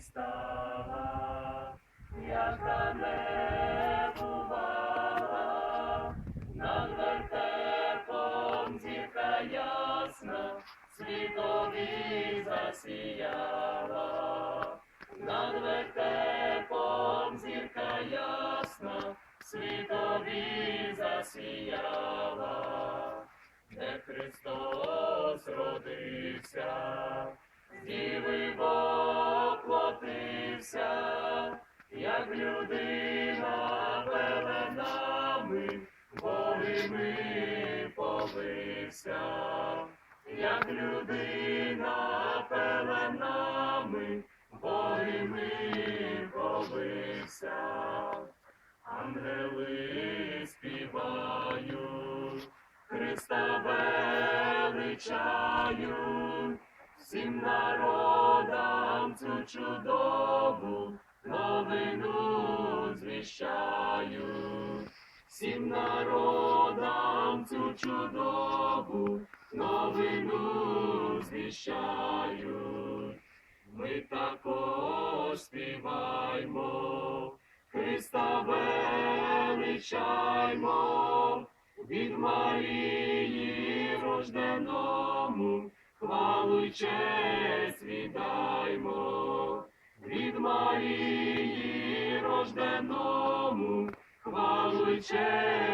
Христа, яка не бувала, над вертепом зірка ясна, світові засіяла, над вертепом зірка ясна, світові засіяла, де Христос родився, як людина пеленами, богими повився, як людина пеленами, богими повився. Ангели співають, Христа величають, всім народам цю чудову новину звіщають, всім народам цю чудову новину звіщають. Ми також співаймо, Христа величаймо, від Марії рожденому, хвалу й честь віддаймо, від Марії рожденому, хвалу честь